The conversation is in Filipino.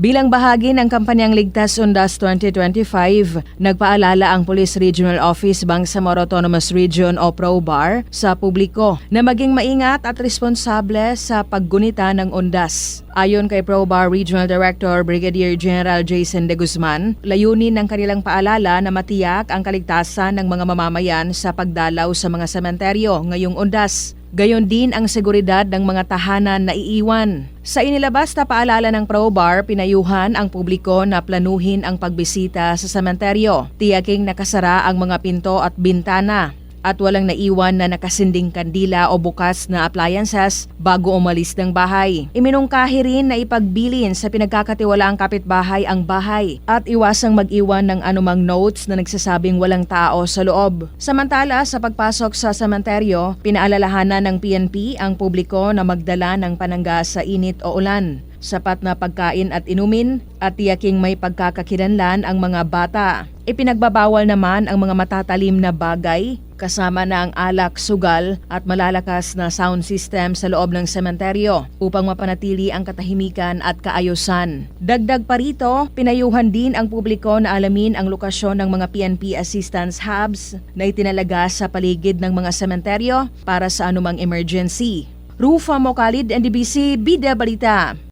Bilang bahagi ng kampanyang Ligtas Undas 2025, nagpaalala ang Police Regional Office Bangsamoro Autonomous Region o PROBAR sa publiko na maging maingat at responsable sa paggunita ng undas. Ayon kay PROBAR Regional Director Brigadier General Jason De Guzman, layunin ng kanilang paalala na matiyak ang kaligtasan ng mga mamamayan sa pagdalaw sa mga sementeryo ngayong undas. Gayon din ang seguridad ng mga tahanan na iiwan. Sa inilabas na paalala ng ProBar, pinayuhan ang publiko na planuhin ang pagbisita sa sementeryo. Tiyaking nakasara ang mga pinto at bintana at walang naiwan na nakasinding kandila o bukas na appliances bago umalis ng bahay. Iminungkahi rin na ipagbilin sa pinagkakatiwalaang kapitbahay ang bahay at iwasang mag-iwan ng anumang notes na nagsasabing walang tao sa loob. Samantala, sa pagpasok sa sementeryo, pinaalalahanan ng PNP ang publiko na magdala ng panangga sa init o ulan sapat na pagkain at inumin at tiyaking may pagkakakilanlan ang mga bata. Ipinagbabawal naman ang mga matatalim na bagay kasama na ang alak, sugal at malalakas na sound system sa loob ng sementeryo upang mapanatili ang katahimikan at kaayusan. Dagdag pa rito, pinayuhan din ang publiko na alamin ang lokasyon ng mga PNP assistance hubs na itinalaga sa paligid ng mga sementeryo para sa anumang emergency. Rufa Mokalid, NDBC, Bida Balita.